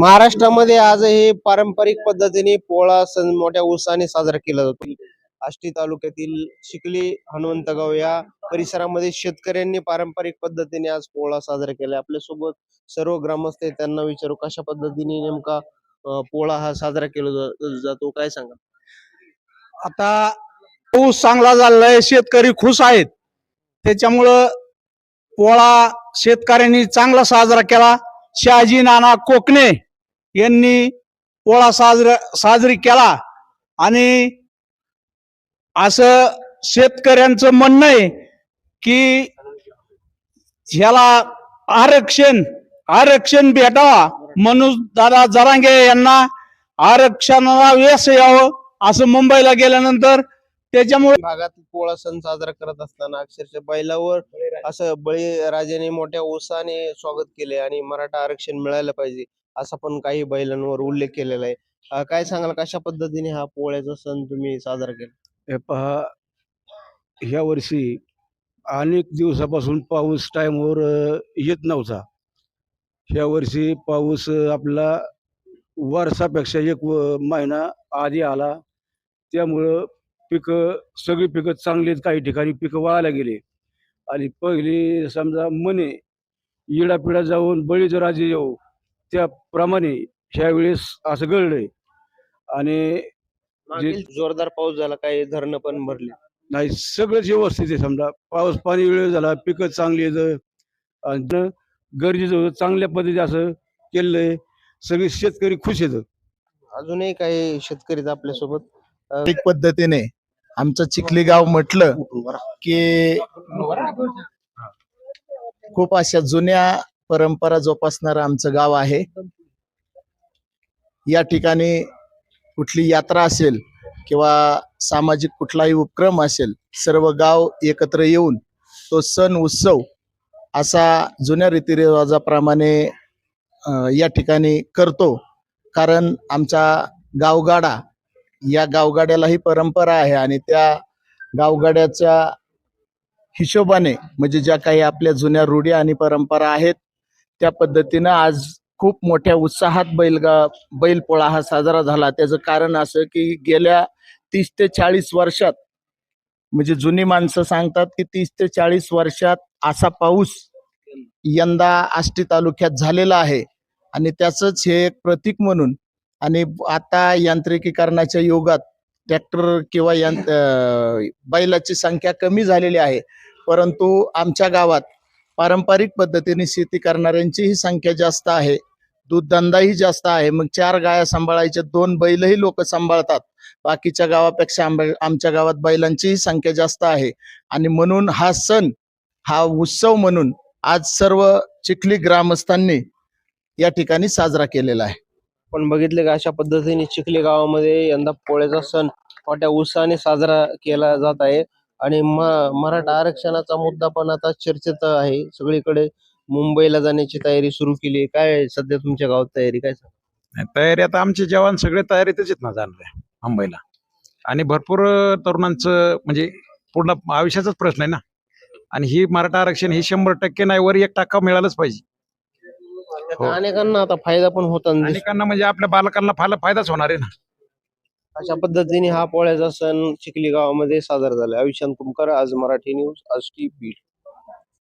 महाराष्ट्रामध्ये आजही पारंपरिक पद्धतीने पोळा सण मोठ्या उत्साहाने साजरा केला जातो. आष्टी तालुक्यातील शिकली हनुमंतगाव या परिसरामध्ये शेतकऱ्यांनी पारंपरिक पद्धतीने आज पोळा साजरा केला. आपल्यासोबत सर्व ग्रामस्थ त्यांना विचारू कशा पद्धतीने नेमका पोळा हा साजरा केला जातो काय सांगा? आता पाऊस चांगला झालाय शेतकरी खुश आहेत. त्याच्यामुळं पोळा शेतकऱ्यांनी चांगला साजरा केला. शहाजी नाना कोकणे यांनी पोळा साजरा साजरी केला. आणि असं शेतकऱ्यांचं म्हणणं आहे की ह्याला आरक्षण आरक्षण भेटावा. म्हणून दादा जरांगे यांना आरक्षणाला व्यस यावं असं मुंबईला गेल्यानंतर त्याच्यामुळे भागात पोळा सण साजरा करत असताना अक्षरशः बैलावर असं बळीराजाने मोठ्या उत्साहाने स्वागत केले आणि मराठा आरक्षण मिळायला पाहिजे. असा पण काही बैलांवर उल्लेख केलेला आहे. काय सांगाल कशा पद्धतीने हा पोळ्याचा सण तुम्ही साजरा केला? हे पहा ह्या वर्षी अनेक दिवसापासून पाऊस टाईमवर येत नव्हता. ह्या वर्षी पाऊस आपला वर्षापेक्षा एक महिना आधी आला. त्यामुळं पिकं सगळी पिकं चांगली आहेत काही ठिकाणी पिकं वाळायला गेले. आणि पहिली समजा मने इडापिडा जाऊन बळीच राजे येऊ त्याप्रमाणे ह्या वेळेस असं घडलंय. आणि मागील जोरदार पाऊस झाला काही धरणं पण भरली. नाही सगळंच व्यवस्थित आहे समजा. पाऊस पाणी वेळ झाला पिकं चांगली आहेत. आणि गरजेचं होतं चांगल्या पद्धती असं आहे सगळे शेतकरी खुश आहेत. अजूनही काही शेतकरी आहेत आपल्यासोबत. पारंपरिक पद्धतीने आमचं चिखली गाव म्हटलं की खूप अशा जुन्या परंपरा जोपासणारं आमचं गाव आहे. या ठिकाणी कुठली यात्रा असेल किंवा सामाजिक कुठलाही उपक्रम असेल सर्व गाव एकत्र येऊन तो सण उत्सव असा जुन्या रीतिरिवाजाप्रमाणे या ठिकाणी करतो. कारण आमचा गावगाडा या गावगाड्यालाही परंपरा आहे आणि त्या गावगाड्याच्या हिशोबाने म्हणजे ज्या काही आपल्या जुन्या रूढी आणि परंपरा आहेत त्या पद्धतीनं आज खूप मोठ्या उत्साहात बैलगा बैलपोळा हा साजरा झाला. त्याचं कारण असं की गेल्या तीस ते चाळीस वर्षात म्हणजे जुनी माणसं सांगतात की तीस ते चाळीस वर्षात असा पाऊस यंदा आष्टी तालुक्यात झालेला आहे. आणि त्याचंच हे एक प्रतीक म्हणून आणि आता यांत्रिकीकरणाच्या युगात ट्रॅक्टर किंवा यंत्र बैलाची संख्या कमी झालेली आहे. परंतु आमच्या गावात पारंपरिक पद्धतीने शेती करणाऱ्यांचीही संख्या जास्त आहे. दूधधंदाही जास्त आहे. मग चार गाया सांभाळायच्या दोन बैलही लोक सांभाळतात. बाकीच्या गावापेक्षा आमच्या गावात बैलांचीही संख्या जास्त आहे. आणि म्हणून हा सण हा उत्सव म्हणून आज सर्व चिखली ग्रामस्थांनी या ठिकाणी साजरा केलेला आहे. पण बघितले का अशा पद्धतीने चिखली गावामध्ये यंदा पोळ्याचा सण मोठ्या उत्साहाने साजरा केला जात आहे. आणि म- मराठा आरक्षणाचा मुद्दा पण आता चर्चेत आहे. सगळीकडे मुंबईला जाण्याची तयारी सुरू केली आहे. काय आहे सध्या तुमच्या गावात तयारी काय तयारी आता आमचे जवान सगळे तयारीतच आहेत ना जाणले मुंबईला. आणि भरपूर तरुणांचं म्हणजे पूर्ण आयुष्याचाच प्रश्न आहे ना. आणि ही मराठा आरक्षण ही शंभर टक्के नाही वर एक टक्का मिळालंच पाहिजे. त्याचा अनेकांना आता फायदा पण होता अनेकांना म्हणजे आपल्या बालकांना फायदा फायदाच होणार आहे ना. अशा पद्धतीने हा पोळ्याचा सण चिखली गावामध्ये साजरा झाला. अविशांत कुमकर आज मराठी न्यूज आष्टी बीड